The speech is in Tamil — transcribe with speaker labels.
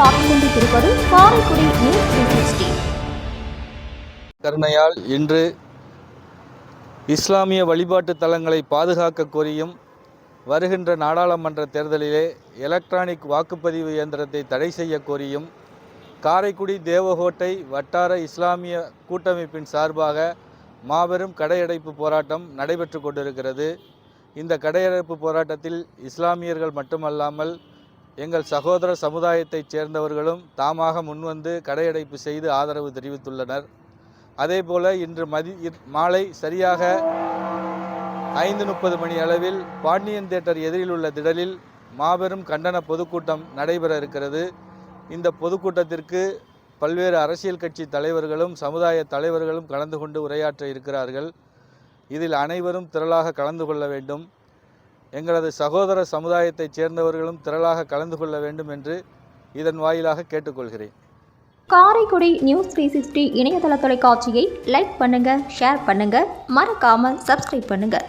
Speaker 1: கொண்டிருப்பது காரைக்குடி நியூஸ் த்ரீ
Speaker 2: கருணையால் இன்று இஸ்லாமிய வழிபாட்டு தலங்களை பாதுகாக்க கோரியும் வருகின்ற நாடாளுமன்ற தேர்தலிலே எலக்ட்ரானிக் வாக்குப்பதிவு இயந்திரத்தை தடை செய்ய கோரியும் காரைக்குடி தேவகோட்டை வட்டார இஸ்லாமிய கூட்டமைப்பின் சார்பாக மாபெரும் கடையடைப்பு போராட்டம் நடைபெற்று கொண்டிருக்கிறது. இந்த கடையடைப்பு போராட்டத்தில் இஸ்லாமியர்கள் மட்டுமல்லாமல் எங்கள் சகோதர சமுதாயத்தைச் சேர்ந்தவர்களும் தாமாக முன்வந்து கடையடைப்பு செய்து ஆதரவு தெரிவித்துள்ளனர். அதேபோல இன்று மதி மாலை சரியாக ஐந்து முப்பது மணி அளவில் பாண்டியன் தேட்டர் எதிரில் உள்ள திடலில் மாபெரும் கண்டன பொதுக்கூட்டம் நடைபெற இருக்கிறது. இந்த பொதுக்கூட்டத்திற்கு பல்வேறு அரசியல் கட்சி தலைவர்களும் சமுதாய தலைவர்களும் கலந்து கொண்டு உரையாற்ற இருக்கிறார்கள். இதில் அனைவரும் திரளாக கலந்து கொள்ள வேண்டும். எங்களது சகோதர சமுதாயத்தைச் சேர்ந்தவர்களும் திரளாக கலந்து கொள்ள வேண்டும் என்று இதன் வாயிலாக கேட்டுக்கொள்கிறேன்.
Speaker 1: காரைக்குடி நியூஸ் த்ரீ சிக்ஸ்டி இணையதள தொலைக்காட்சியை லைக் பண்ணுங்க ஷேர் பண்ணுங்க மறக்காமல் சப்ஸ்கிரைப் பண்ணுங்கள்